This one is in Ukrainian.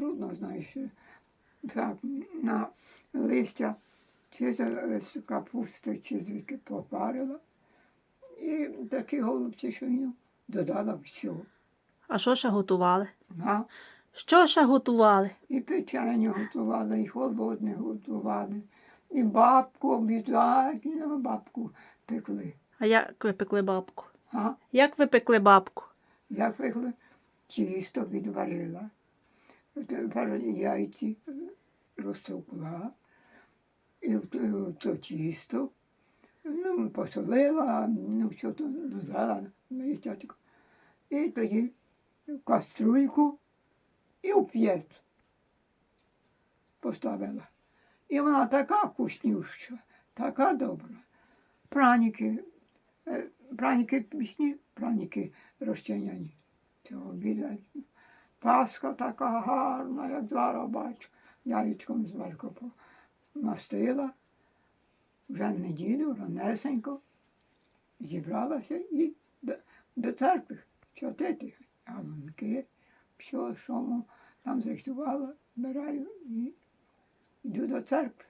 Трудно, знаєш, так, на листя чи з капусти, чи звідки попарила. І такі голубці, що й додала всього. А що ще готували? А? Що ще готували? І печення готували, і холодне готували, і бабку обов'язково бабку пекли. А як ви пекли бабку? А? Як ви пекли бабку? Як пекли? Тісто відварила, тепер яйці розтовкла, і в то- тісто, ну, посолила, ну, все то додала на яйцятко. І тоді в каструльку і в п'єць поставила. І вона така вкуснюща, така добра. Праніки, е, праніки пісні, праніки розчиняні. Цього обідать. Пасха така гарна, як зараз бачу. Яєчком зверху помастила. Вже в неділю, ранесенько, зібралася і до, до церкви чотити галунки, все, що там зрихтувала, збираю і йду до церкви.